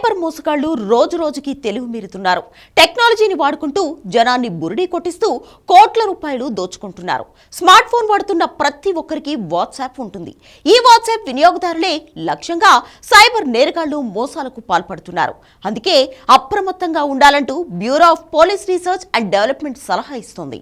Cyber మోసగాళ్ళు రోజు రోజుకి తెలివి మీరుతున్నారు. టెక్నాలజీని వాడుకుంటూ జనాన్ని బురిడి కొట్టిస్తూ కోట్ల రూపాయలు దోచుకుంటున్నారు. స్మార్ట్ ఫోన్ వాడుతున్న ప్రతి ఒక్కరికి వాట్సాప్ ఉంటుంది. ఈ వాట్సాప్ వినియోగదారులే లక్ష్యంగా సైబర్ నేరగాళ్ళు మోసాలకు పాల్పడుతున్నారు. అందుకే అప్రమత్తంగా ఉండాలంటూ bureau of police research and development సలహా ఇస్తోంది.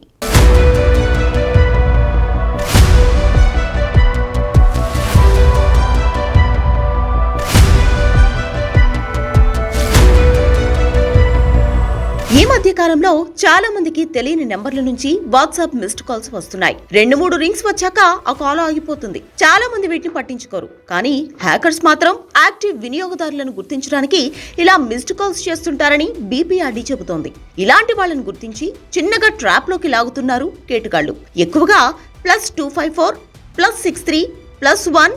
ఈ మధ్య కాలంలో చాలా మందికి తెలియని నెంబర్ల నుంచి వాట్సాప్ మిస్డ్ కాల్స్ వస్తున్నాయి. రెండు మూడు రింగ్స్ వచ్చాక ఆ కాల్ ఆగిపోతుంది. చాలా మంది వీటిని పట్టించుకోరు. కానీ హ్యాకర్స్ మాత్రం యాక్టివ్ వినియోగదారులను గుర్తించడానికి ఇలా మిస్డ్ కాల్స్ చేస్తుంటారని బీపీఆర్డీ చెబుతోంది. ఇలాంటి వాళ్ళని గుర్తించి చిన్నగా ట్రాప్లోకి లాగుతున్నారు కేటుగాళ్ళు ఎక్కువగా plus two five four plus six three plus one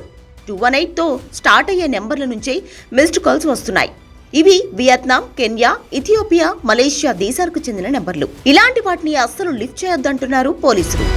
two one ఎయిట్తో start అయ్యే నెంబర్ల నుంచే మిస్డ్ కాల్స్ వస్తున్నాయి. ఇవి వియత్నాం కెన్యా ఇథియోపియా మలేషియా దేశాలకు చెందిన నెంబర్లు. ఇలాంటి వాటిని అస్సలు లిఫ్ట్ చేయొద్దంటున్నారు పోలీసులు.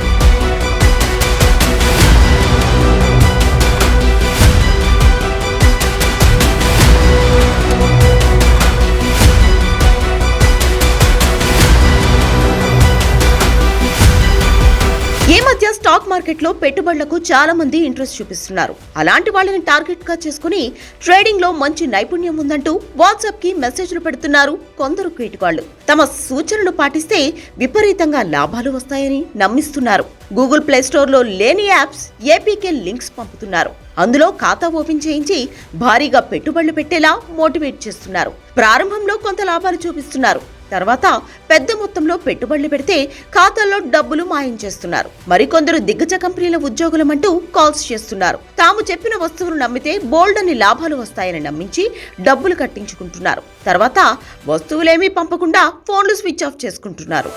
స్టాక్ మార్కెట్లో పెట్టుబడులకు చాలా మంది ఇంట్రెస్ట్ చూపిస్తున్నారు. అలాంటి వాళ్ళని టార్గెట్గా చేసుకుని ట్రేడింగ్లో మంచి నైపుణ్యం ఉందంటూ వాట్సాప్కి మెసేజ్లు పెడుతున్నారు కొందరు కేటుగాళ్ళు తమ సూచనలు పాటిస్తే విపరీతంగా లాభాలు వస్తాయని నమ్మిస్తున్నారు. గూగుల్ ప్లే స్టోర్లో లేని యాప్స్ ఏపీకే లింక్స్ పంపుతున్నారు. అందులో ఖాతా ఓపెన్ చేయించి భారీగా పెట్టుబడులు పెట్టేలా మోటివేట్ చేస్తున్నారు. ప్రారంభంలో కొంత లాభాలు చూపిస్తున్నారు. తర్వాత పెద్ద మొత్తంలో పెట్టుబడులు పెడితే ఖాతాల్లో డబ్బులు మాయం చేస్తున్నారు. మరికొందరు దిగ్గజ కంపెనీల ఉద్యోగులమంటూ కాల్స్ చేస్తున్నారు. తాము చెప్పిన వస్తువులు నమ్మితే బోల్డ్ అని లాభాలు వస్తాయని నమ్మించి డబ్బులు కట్టించుకుంటున్నారు. తర్వాత వస్తువులేమీ పంపకుండా ఫోన్లు స్విచ్ ఆఫ్ చేసుకుంటున్నారు.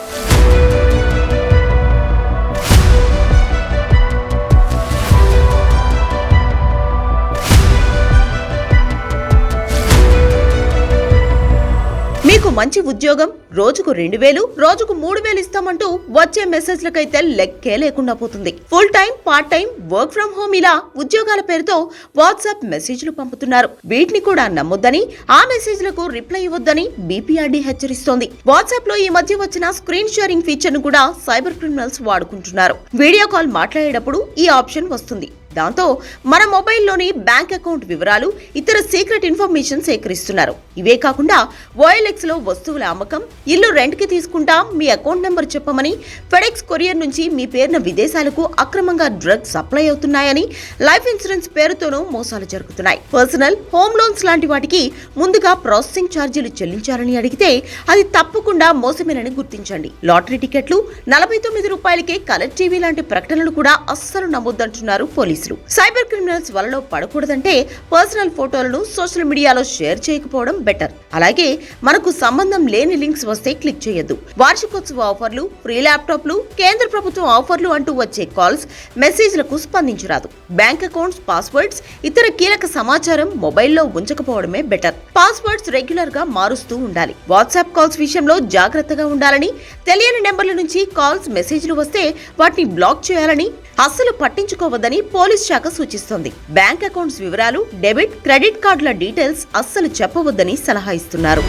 మీకు మంచి ఉద్యోగం రోజుకు రెండు వేలు రోజుకు మూడు వేలు ఇస్తామంటూ వచ్చే మెసేజ్లకైతే లెక్కే లేకుండా పోతుంది. Full time part time work from home ఇలా ఉద్యోగాల పేరుతో వాట్సాప్ మెసేజ్లు పంపుతున్నారు. వీటిని కూడా నమ్మొద్దని ఆ మెసేజ్లకు రిప్లై ఇవ్వొద్దని బీపీఆర్డీ హెచ్చరిస్తోంది. వాట్సాప్లో ఈ మధ్య వచ్చిన స్క్రీన్ షేరింగ్ ఫీచర్ను కూడా సైబర్ క్రిమినల్స్ వాడుకుంటున్నారు. వీడియో కాల్ మాట్లాడేటప్పుడు ఈ ఆప్షన్ వస్తుంది. దాంతో మన మొబైల్లోని బ్యాంక్ అకౌంట్ వివరాలు ఇతర సీక్రెట్ ఇన్ఫర్మేషన్ సేకరిస్తున్నారు. ఇవే కాకుండా ఓఎల్ఎక్స్లో వస్తువుల అమ్మకం ఇల్లు రెంట్కి తీసుకుంటా మీ అకౌంట్ నెంబర్ చెప్పమని ఫెడెక్స్ కొరియర్ నుంచి మీ పేరున విదేశాలకు అక్రమంగా డ్రగ్స్ సప్లై అవుతున్నాయని లైఫ్ ఇన్సూరెన్స్ పేరుతోనూ మోసాలు జరుగుతున్నాయి. పర్సనల్ హోమ్ లోన్స్ లాంటి వాటికి ముందుగా ప్రాసెసింగ్ ఛార్జీలు చెల్లించాలని అడిగితే అది తప్పకుండా మోసమేనని గుర్తించండి. లాటరీ టికెట్లు నలభై తొమ్మిది రూపాయలకే కలర్ టీవీ లాంటి ప్రకటనలు కూడా అస్సలు నమ్మొద్దంటున్నారు పోలీసులు. సైబర్ క్రిమినల్స్ వలలో పడకూడదంటే పర్సనల్ ఫోటోలను సోషల్ మీడియాలో షేర్ చేయకపోవడం బెటర్. అలాగే మనకు సంబంధం లేని లింక్స్ వస్తే క్లిక్ చేయొద్దు. వార్షికోత్సవ ఆఫర్లు ఫ్రీ ల్యాప్టాప్లు కేంద్ర ప్రభుత్వం ఆఫర్లు అంటూ వచ్చే కాల్స్ మెసేజ్లకు స్పందించరాదు. బ్యాంక్ అకౌంట్స్ పాస్వర్డ్స్ ఇతర కీలక సమాచారం మొబైల్లో ఉంచకపోవడమే బెటర్. పాస్వర్డ్స్ రెగ్యులర్గా మారుస్తూ ఉండాలి. వాట్సాప్ కాల్స్ విషయంలో జాగ్రత్తగా ఉండాలని తెలియని నెంబర్ల నుంచి కాల్స్ మెసేజ్లు వస్తే వాటిని బ్లాక్ చేయాలని అస్సలు పట్టించుకోవద్దని పోలీస్ శాఖ సూచిస్తోంది. బ్యాంక్ అకౌంట్స్ వివరాలు డెబిట్ క్రెడిట్ కార్డుల డీటెయిల్స్ అస్సలు చెప్పవద్దని సలహా ఇస్తున్నారు.